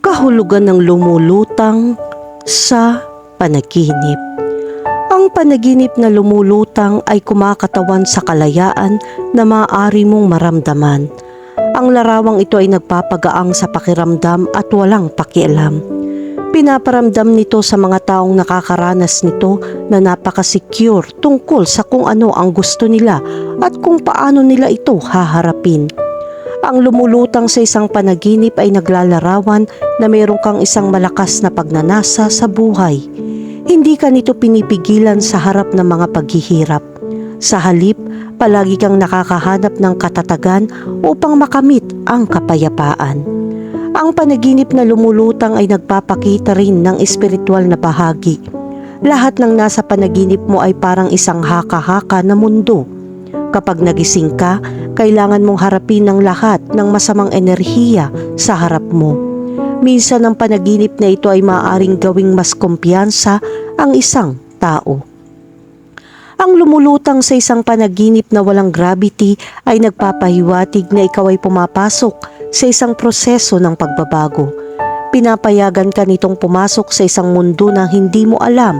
kahulugan ng lumulutang sa panaginip. Ang panaginip na lumulutang ay kumakatawan sa kalayaan na maaari mong maramdaman. Ang larawang ito ay nagpapagaang sa pakiramdam at walang pakialam. Pinaparamdam nito sa mga taong nakakaranas nito na napaka-secure tungkol sa kung ano ang gusto nila at kung paano nila ito haharapin. Ang lumulutang sa isang panaginip ay naglalarawan na mayroon kang isang malakas na pagnanasa sa buhay. Hindi ka nito pinipigilan sa harap ng mga paghihirap. Sa halip, palagi kang nakakahanap ng katatagan upang makamit ang kapayapaan. Ang panaginip na lumulutang ay nagpapakita rin ng espiritual na bahagi. Lahat ng nasa panaginip mo ay parang isang haka-haka na mundo. Kapag nagising ka, kailangan mong harapin ng lahat ng masamang enerhiya sa harap mo. Minsan ang panaginip na ito ay maaaring gawing mas kumpiyansa ang isang tao. Ang lumulutang sa isang panaginip na walang gravity ay nagpapahiwatig na ikaw ay pumapasok sa isang proseso ng pagbabago. Pinapayagan ka nitong pumasok sa isang mundo na hindi mo alam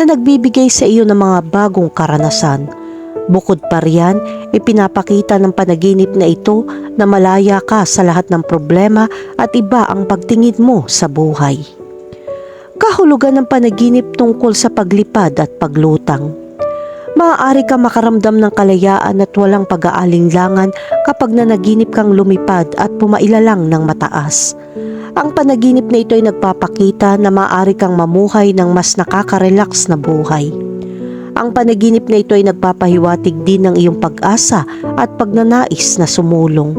na nagbibigay sa iyo ng mga bagong karanasan. Bukod pa riyan, ipinapakita ng panaginip na ito na malaya ka sa lahat ng problema at iba ang pagtingin mo sa buhay. Kahulugan ng panaginip tungkol sa paglipad at paglutang. Maaari ka makaramdam ng kalayaan at walang pag-aalinlangan kapag nanaginip kang lumipad at pumailalang ng mataas. Ang panaginip na ito ay nagpapakita na maaari kang mamuhay ng mas nakaka-relax na buhay. Ang panaginip na ito ay nagpapahiwatig din ng iyong pag-asa at pagnanais na sumulong.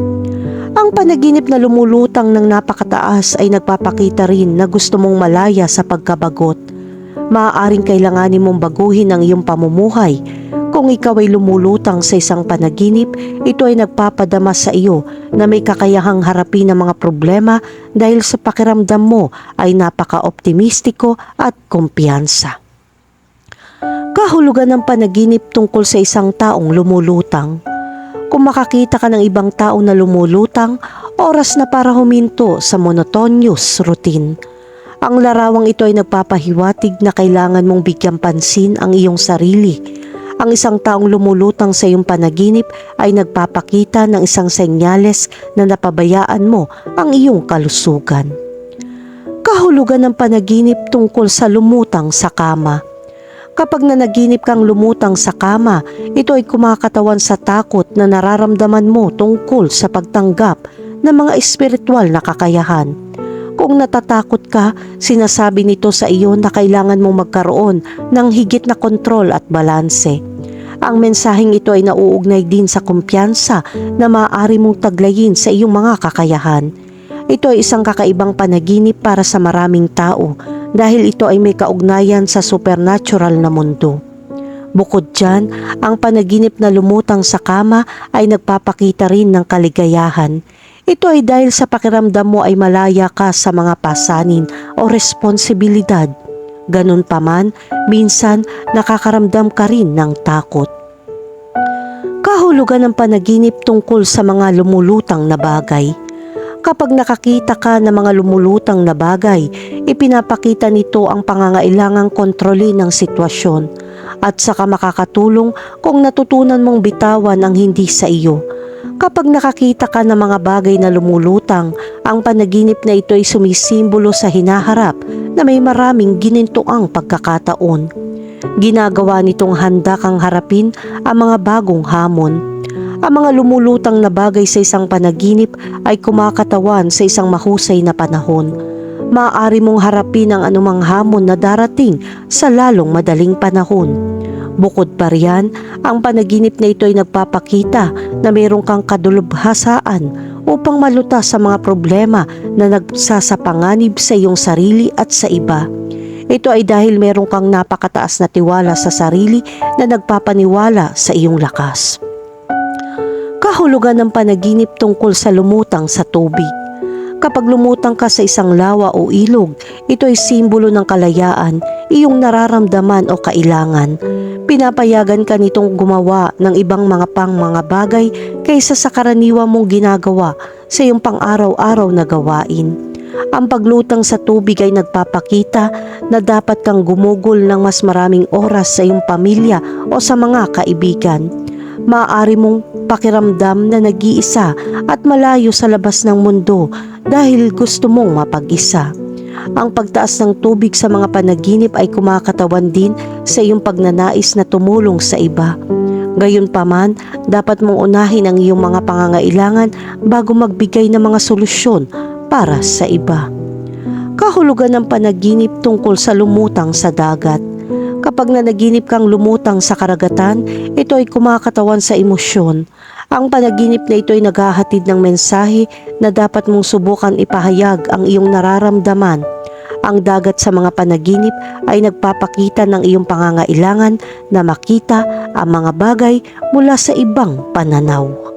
Ang panaginip na lumulutang ng napakataas ay nagpapakita rin na gusto mong malaya sa pagkabagot. Maaaring kailanganin mong baguhin ang iyong pamumuhay. Kung ikaw ay lumulutang sa isang panaginip, ito ay nagpapadama sa iyo na may kakayahang harapin ang mga problema dahil sa pakiramdam mo ay napaka-optimistiko at kumpiyansa. Kahulugan ng panaginip tungkol sa isang taong lumulutang. Kung makakita ka ng ibang tao na lumulutang, oras na para huminto sa monotonous routine. Ang larawang ito ay nagpapahiwatig na kailangan mong bigyan pansin ang iyong sarili. Ang isang taong lumulutang sa iyong panaginip ay nagpapakita ng isang senyales na napabayaan mo ang iyong kalusugan. Kahulugan ng panaginip tungkol sa lumutang sa kama. Kapag nanaginip kang lumutang sa kama, ito ay kumakatawan sa takot na nararamdaman mo tungkol sa pagtanggap ng mga espiritual na kakayahan. Kung natatakot ka, sinasabi nito sa iyo na kailangan mong magkaroon ng higit na kontrol at balanse. Ang mensaheng ito ay nauugnay din sa kumpiyansa na maaari mong taglayin sa iyong mga kakayahan. Ito ay isang kakaibang panaginip para sa maraming tao dahil ito ay may kaugnayan sa supernatural na mundo. Bukod dyan, ang panaginip na lumutang sa kama ay nagpapakita rin ng kaligayahan. Ito ay dahil sa pakiramdam mo ay malaya ka sa mga pasanin o responsibilidad. Ganun pa man, minsan nakakaramdam ka rin ng takot. Kahulugan ng panaginip tungkol sa mga lumulutang na bagay. Kapag nakakita ka ng mga lumulutang na bagay, ipinapakita nito ang pangangailangang kontrolin ng sitwasyon at saka makakatulong kung natutunan mong bitawan ang hindi sa iyo. Kapag nakakita ka ng mga bagay na lumulutang, ang panaginip na ito ay sumisimbolo sa hinaharap na may maraming ginintuang pagkakataon. Ginagawa nitong handa kang harapin ang mga bagong hamon. Ang mga lumulutang na bagay sa isang panaginip ay kumakatawan sa isang mahusay na panahon. Maaari mong harapin ang anumang hamon na darating sa lalong madaling panahon. Bukod pa riyan, ang panaginip na ito ay nagpapakita na mayroon kang kadulubhasaan upang malutas sa mga problema na nagsasapanganib sa iyong sarili at sa iba. Ito ay dahil meron kang napakataas na tiwala sa sarili na nagpapaniwala sa iyong lakas. Kahulugan ng panaginip tungkol sa lumutang sa tubig. Kapag lumutang ka sa isang lawa o ilog, ito ay simbolo ng kalayaan, iyong nararamdaman o kailangan. Pinapayagan ka nitong gumawa ng ibang mga pang mga bagay kaysa sa karaniwan mong ginagawa sa iyong pang-araw-araw na gawain. Ang paglutang sa tubig ay nagpapakita na dapat kang gumugol ng mas maraming oras sa iyong pamilya o sa mga kaibigan. Maaari mong pakiramdam na nag-iisa at malayo sa labas ng mundo dahil gusto mong mapag-isa. Ang pagtaas ng tubig sa mga panaginip ay kumakatawan din sa iyong pagnanais na tumulong sa iba. Gayunpaman, dapat mong unahin ang iyong mga pangangailangan bago magbigay ng mga solusyon para sa iba. Kahulugan ng panaginip tungkol sa lumutang sa dagat. Kapag nanaginip kang lumutang sa karagatan, ito ay kumakatawan sa emosyon. Ang panaginip na ito ay naghahatid ng mensahe na dapat mong subukan ipahayag ang iyong nararamdaman. Ang dagat sa mga panaginip ay nagpapakita ng iyong pangangailangan na makita ang mga bagay mula sa ibang pananaw.